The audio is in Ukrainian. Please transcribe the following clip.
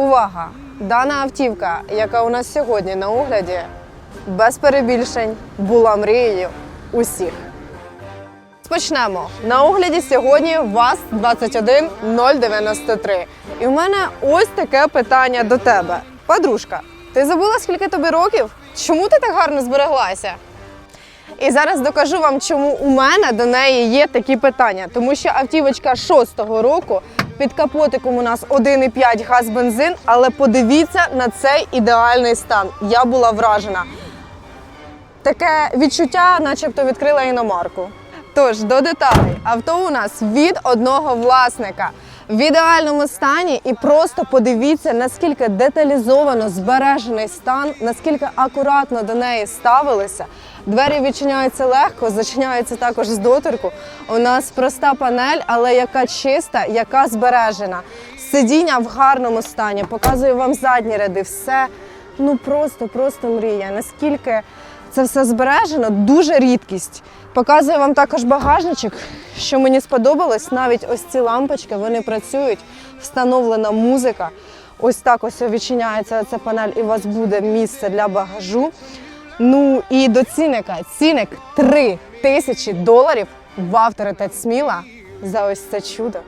Увага! Дана автівка, яка у нас сьогодні на огляді, без перебільшень була мрією усіх. Почнемо. На огляді сьогодні ВАЗ 21093. І в мене ось таке питання до тебе. Подружка, ти забула, скільки тобі років? Чому ти так гарно збереглася? І зараз докажу вам, чому у мене до неї є такі питання. Тому що автівочка шостого року під капотиком у нас 1,5 газ бензин, але подивіться на цей ідеальний стан. Я була вражена. Таке відчуття, начебто відкрила іномарку. Тож до деталей, авто у нас від одного власника в ідеальному стані, і просто подивіться, наскільки деталізовано збережений стан, наскільки акуратно до неї ставилися. Двері відчиняються легко, зачиняються також з доторку. У нас проста панель, але яка чиста, яка збережена. Сидіння в гарному стані. Показую вам задні ряди. Все ну просто, просто мрія. Наскільки це все збережено, дуже рідкість. Показую вам також багажничок, що мені сподобалось. Навіть ось ці лампочки вони працюють, встановлена музика. Ось так ось відчиняється ця панель, і у вас буде місце для багажу. Ну і до цінника. Цінник 3 тисячі доларів в авторитет сміла за ось це чудо.